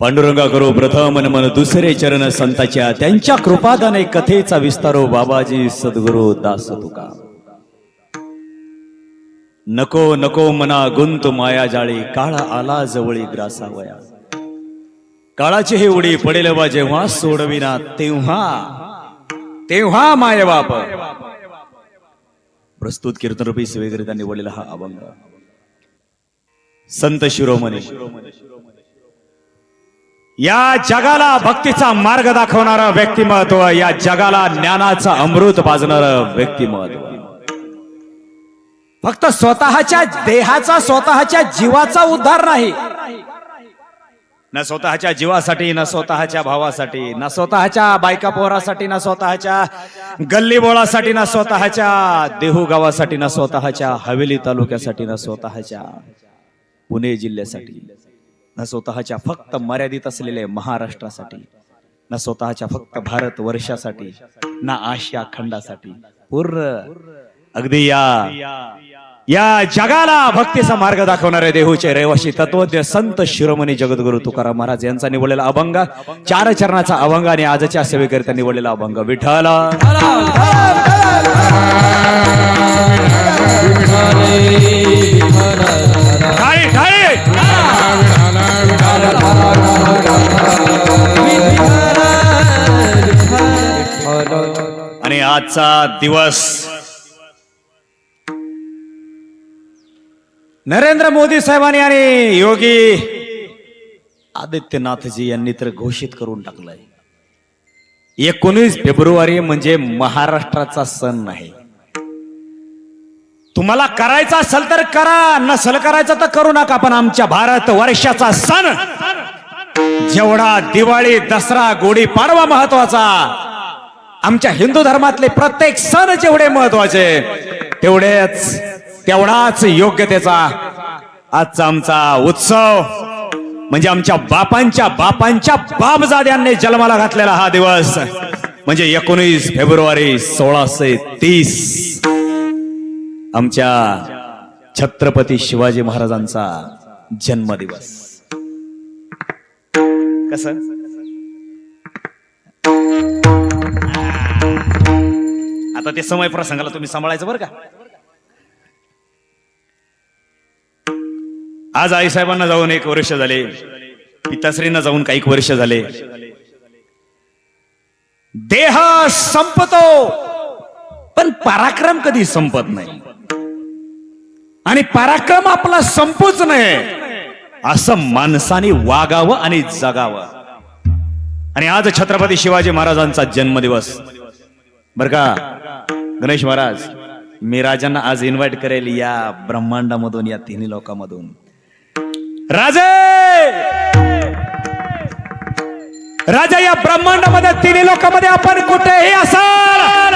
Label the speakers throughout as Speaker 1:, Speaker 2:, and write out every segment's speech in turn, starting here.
Speaker 1: पांडुरंगा करो प्रथम मन दुसरे चरण संताच्या त्यांच्या कृपादाने कथेचा विस्तारो हो बाबाजी सद्गुरु दास तुका नको नको मना गुंत माया जाळी काळा आला जवळी ग्रासावया काळाची हे उडी पडेल बा जेव्हा सोडविना तेव्हा तेव्हा माय बाप. प्रस्तुत कीर्तनरूपी सेवेकरिता निवडलेला हा अभंग. संत शिरोमणी. या जगाला भक्तीचा मार्ग दाखवणारं व्यक्तिमत्व या जगाला ज्ञानाचा अमृत पाजणार व्यक्तिमत्व. फक्त स्वतःच्या देहाचा स्वतःच्या जीवाचा उद्धार नाही. न स्वतःच्या जीवासाठी न स्वतःच्या भावासाठी न स्वतःच्या बायका पोरासाठी न स्वतःच्या गल्ली बोळासाठी न स्वतःच्या देहू गावासाठी न स्वतःच्या हवेली तालुक्यासाठी न स्वतःच्या पुणे जिल्ह्यासाठी. न स्वतःच्या फक्त मर्यादित असलेल्या महाराष्ट्रासाठी न स्वतःच्या फक्त भारत वर्षासाठी ना आशिया खंडासाठी पूर्ण अगदी या या जगाला भक्तीचा मार्ग दाखवणारे देहूचे रहिवाशी तत्वज्ञ संत शिरोमणी जगद्गुरु तुकाराम महाराज यांचा निवडलेला अभंग चार चरणाचा अभंग आणि आजच्या सेवेकरिता निवडलेला अभंग विठ्ठल. आजचा दिवस. नरेंद्र मोदी साहेबांनी आणि योगी आदित्यनाथजी यांनी तर घोषित करून टाकलंय. एकोणीस फेब्रुवारी म्हणजे महाराष्ट्राचा सण नाही. तुम्हाला करायचा असेल तर करा नसल करायचं तर करू नका पण आमच्या भारत वर्षाचा सण जेवढा दिवाळी दसरा गुढी पाडवा महत्त्वाचा आमच्या हिंदू धर्मातले प्रत्येक सण जेवढे महत्त्वाचे तेवढेच तेवढाच योग्यतेचा आजचा आमचा उत्सव. म्हणजे आमच्या बापांच्या बापांच्या बापजाद्यांनी जन्माला घातलेला हा दिवस. म्हणजे एकोणीस फेब्रुवारी सोळाशे तीस. आमच्या छत्रपती शिवाजी महाराजांचा जन्मदिवस. कस? आता ते समय प्रसंगाला तुम्ही सांभाळायचं बरं का? आज आईसाहेबांना जाऊन एक वर्ष झाले. पिताश्रींना जाऊन काही वर्ष झाले. देह संपतो पण पराक्रम कधी संपत नाही. आणि पराक्रम आपला संपूच नये असं माणसाने वागावं आणि जगावं. आणि आज छत्रपती शिवाजी महाराजांचा जन्मदिवस. बर का? गणेश महाराज मी राजांना आज इन्व्हाइट करेल या ब्रह्मांडामधून या तिन्ही लोकांमधून. राजे! राजा या ब्रह्मांडामध्ये तिन्ही लोकांमध्ये आपण कुठेही असाल?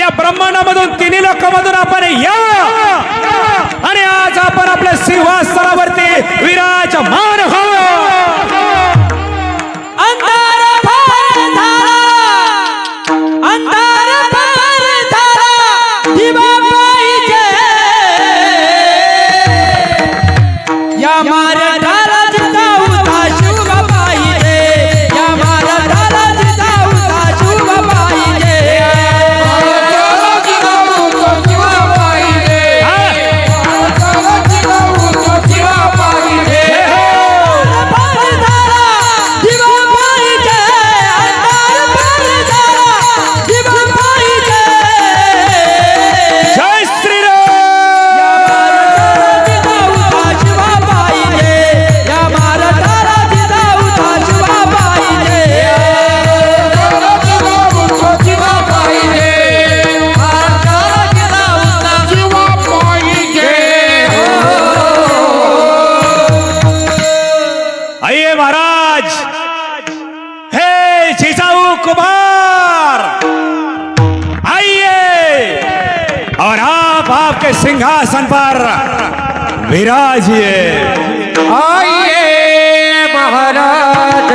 Speaker 1: या ब्रह्मांडामधून तिन्ही लोकांमधून आपण या! आणि आज आपण आपल्या सिंहासनावरती विराजमान हो 한다! सिंहासन पर विराजिए
Speaker 2: आइए महाराज।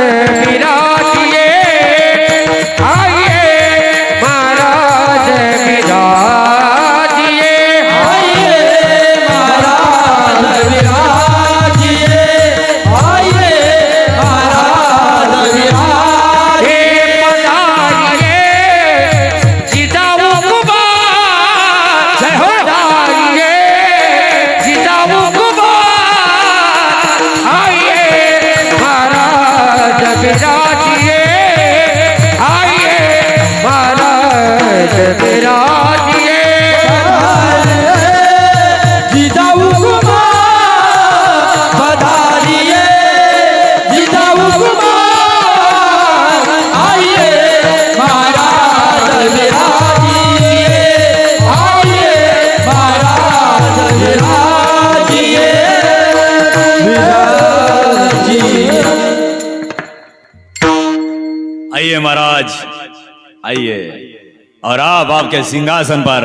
Speaker 1: और आप आपके सिंहासन पर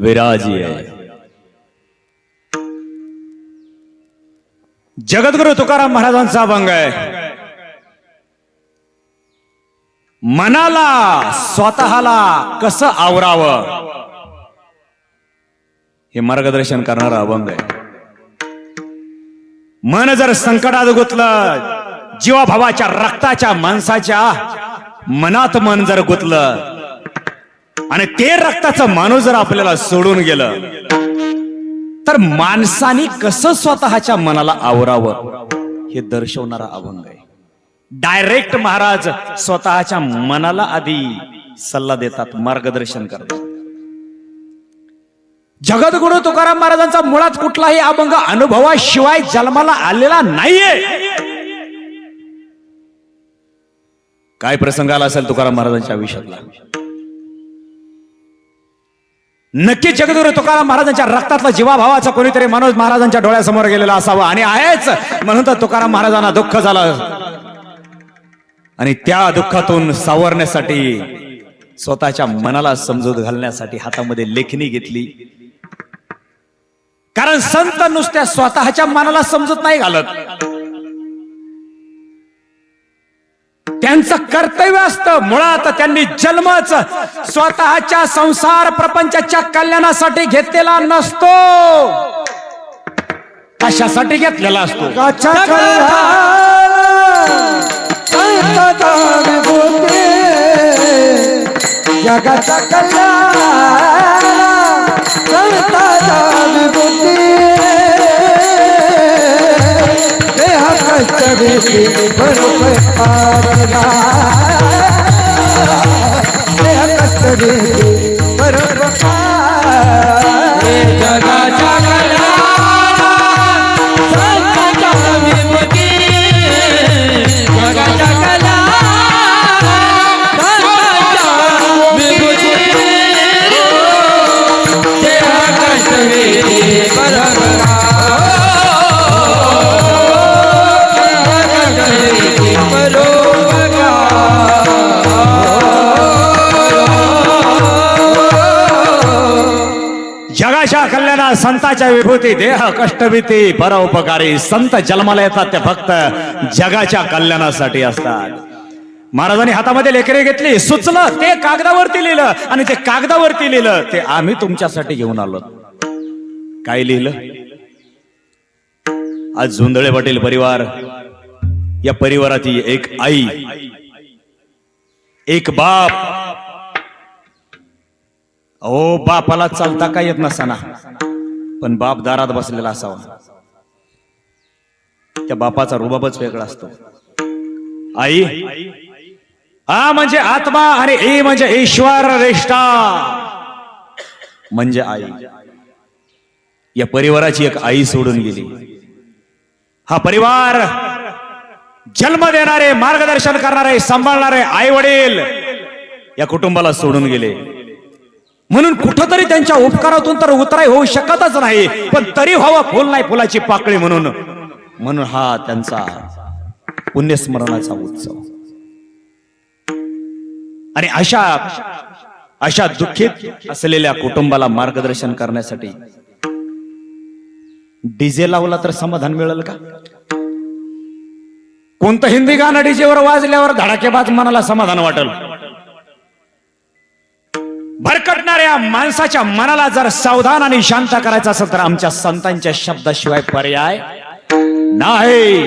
Speaker 1: विराजिए। जगद्गुरु तुकाराम महाराजांचा अभंग आहे। मनाला स्वतःला कसं आवरावं? हे मार्गदर्शन करणारा अभंग आहे। मन जर संकटात गुतलं जीवाभावाच्या रक्ताच्या माणसाच्या मनात मन जर गुतलं आणि ते रक्ताचा माणूस जर आपल्याला सोडून गेलं तर माणसाने कसं स्वतःच्या मनाला आवरावं हे दर्शवणारा अभंग आहे. डायरेक्ट महाराज स्वतःच्या मनाला आधी सल्ला देतात मार्गदर्शन करतात. जगद्गुरु तुकाराम महाराजांचा मुळात कुठलाही अभंग अनुभवाशिवाय जन्माला आलेला नाहीये. काय प्रसंग आला असेल तुकाराम महाराजांच्या आयुष्यातला? नक्की जगदुरू तुकाराम महाराजांच्या रक्तातला जीवाभावाचा कोणीतरी मनोज महाराजांच्या डोळ्यासमोर गेलेला असावा. आणि आहेच. म्हणून तर तुकाराम महाराजांना दुःख झालं. आणि त्या दुःखातून सावरण्यासाठी स्वतःच्या मनाला समजूत घालण्यासाठी हातामध्ये लेखणी घेतली. कारण संत नुसत्या स्वतःच्या मनाला समजूत नाही घालत. त्यांचं कर्तव्य असतं. मुळात त्यांनी जन्मच स्वतःच्या संसार प्रपंचाच्या कल्याणासाठी घेतलेला नसतो. कशासाठी घेतलेला असतो?
Speaker 2: जगाचा कल्याण संतता विभूती देह बरोबर जगाच्या
Speaker 1: जगाच्या कल्याणा संताच्या विभूती देह कष्टभीती परोपकारी संत जन्माला येतात ते फक्त जगाच्या कल्याणासाठी असतात. महाराजांनी हातामध्ये लेकरे घेतली सुचलं ते कागदावरती लिहिलं आणि ते कागदावरती लिहिलं ते आम्ही तुमच्यासाठी घेऊन आलो. काय लिहिलं? आज झुंदळे पाटील परिवार या परिवाराची एक आई एक बाप अहो बापाला चालता का येत नसताना पण बाप दारात बसलेला असावा. त्या बापाचा रुबाबच वेगळा असतो. आई आ म्हणजे आत्मा आणि ए म्हणजे ईश्वर रेष्टा. म्हणजे आई. या परिवाराची एक आई सोडून गेली. हा परिवार जन्म देणारे मार्गदर्शन करणारे सांभाळणारे आई वडील या कुटुंबाला सोडून गेले. म्हणून कुठंतरी त्यांच्या उपकारातून तर उतराय होऊ शकतच नाही पण तरी व्हावं फुल नाही फुलाची पाकळी म्हणून. म्हणून हा त्यांचा पुण्यस्मरणाचा उत्सव. आणि अशा अशा दुःखित असलेल्या कुटुंबाला मार्गदर्शन करण्यासाठी डीजे लावला तर समाधान मिळेल का? कोणतं हिंदी गाणं डीजेवर वाजल्यावर धडाकेबाज मनाला समाधान वाटेल? भरकटणाऱ्या माणसाच्या मनाला जर सावधान आणि शांत करायचं असेल तर आमच्या संतांच्या शब्दाशिवाय पर्याय नाही.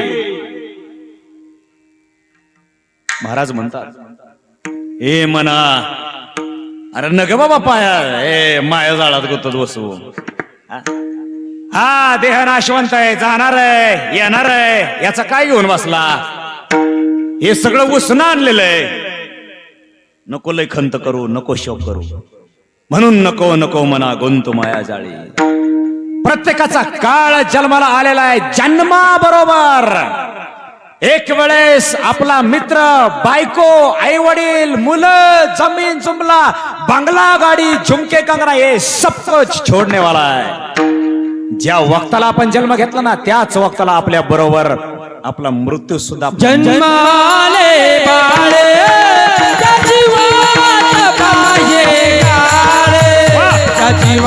Speaker 1: महाराज म्हणतात ए मना अरे नग बाबा पाया ए माया जाळात गुतत बसू. हा? हा देह नाशवंत आहे जाणार आहे येणार आहे याचा काय घेऊन बसला? हे सगळं उसणं आणलेलं आहे. नको लय खंत करू नको शोक करू. म्हणून नको नको मना गुंतू माया जाळी. प्रत्येकाचा काळ जन्माला आलेला आहे जन्मा बरोबर एक वेळेस आपला मित्र बायको आई वडील मुलं जमीन जुमला बंगला गाडी झुमके कंगना हे सब कुछ वाला आहे. ज्या वक्ताला आपण जन्म घेतला ना त्याच वक्ताला आपल्या बरोबर आपला मृत्यू सुद्धा
Speaker 2: जन्माले बाळे त्याची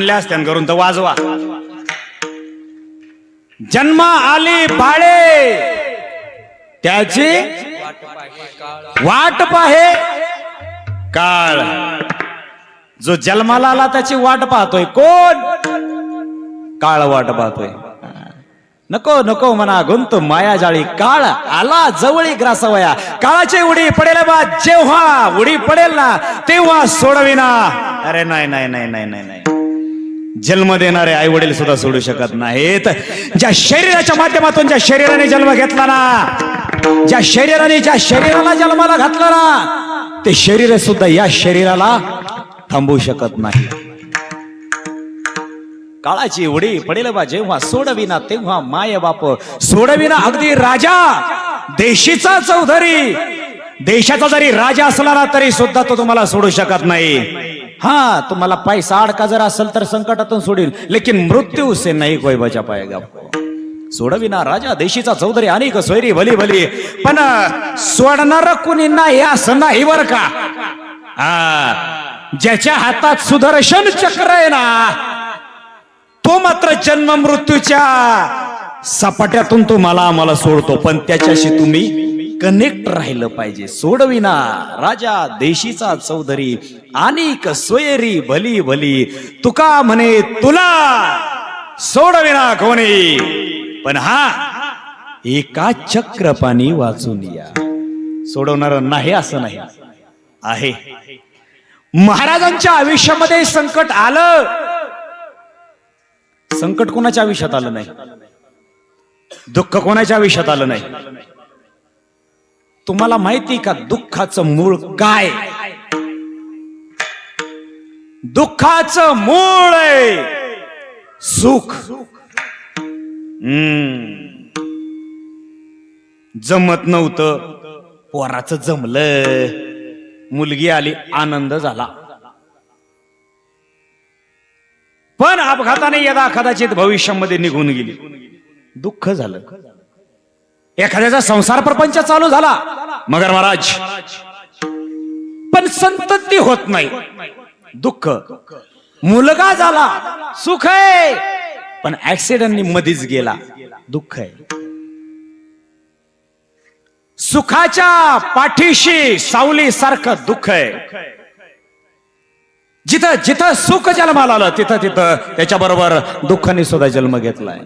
Speaker 1: आणल्यास त्यान करून तर वाजवा. जन्म आली बाळे. त्याची वाट पाहे. काळ. जो जन्माला आला त्याची वाट पाहतोय. कोण? काळ वाट पाहतोय. नको नको म्हणा गुंत माया जाळी. काळ आला जवळी ग्रासवया. काळाची उडी पडेल बा जेव्हा उडी पडेल ना तेव्हा सोडविना अरे नाही नाही नाही नाही नाही नाही. जन्म देणारे आई वडील सुद्धा सोडू शकत नाहीत. ज्या शरीराच्या माध्यमातून ज्या शरीराने जन्म घेतला ना ज्या शरीराने ज्या शरीराला जन्माला घातला ना ते शरीर सुद्धा या शरीराला थांबवू शकत नाही. काळाची उडी पडेल बा जेव्हा सोडविना तेव्हा माय बाप. सोडविना अगदी राजा देशीचा चौधरी. देशाचा जरी राजा असला ना तरी सुद्धा तो तुम्हाला सोडू शकत नाही. हा तुम्हाला पैसा अडका जर असेल तर संकटातून सोडील. लेकिन मृत्यू से नाही कोय बचा पायगा सोडविना राजा देशीचा चौधरी अनेक सोयरी भली भली. पण सोडणार कुणी नाही असं नाही बर का? हा ज्याच्या हातात सुदर्शन चक्र आहे ना तो मात्र जन्म मृत्यूच्या सपाट्यातून तुम्हाला आम्हाला सोडतो. पण त्याच्याशी तुम्ही कनेक्ट राहिलं पाहिजे. सोडविना राजा देशीचा चौधरी अनेक सोयरी भली भली. तुका म्हणे तुला सोडविना कोणी. पण हा एका चक्रपाणी वाचून या. सोडवणार नाही असं नाही. आहे. महाराजांच्या आयुष्यामध्ये संकट आलं. संकट कोणाच्या आयुष्यात आलं नाही? दुःख कोणाच्या आयुष्यात आलं नाही? तुम्हाला माहिती का? दुःखाचं मूळ काय? दुःखाचं मूळ आहे सुख. जमत नव्हतं. पोराचं जमलं मुलगी आली आनंद झाला. पण अपघाताने यदा कदाचित भविष्यामध्ये निघून गेली. दुःख झालं. एखाद्याचा संसार प्रपंच चालू झाला. मगर महाराज पण संतती होत नाही. दुःख. मुलगा झाला. सुख आहे. पण ऍक्सिडेंटनी मधीच गेला. दुःख आहे. सुखाच्या पाठीशी सावली सारखं दुःख आहे. जिथं जिथं सुख जन्माला आलं तिथं तिथं त्याच्याबरोबर दुःखाने सुद्धा जन्म घेतलाय.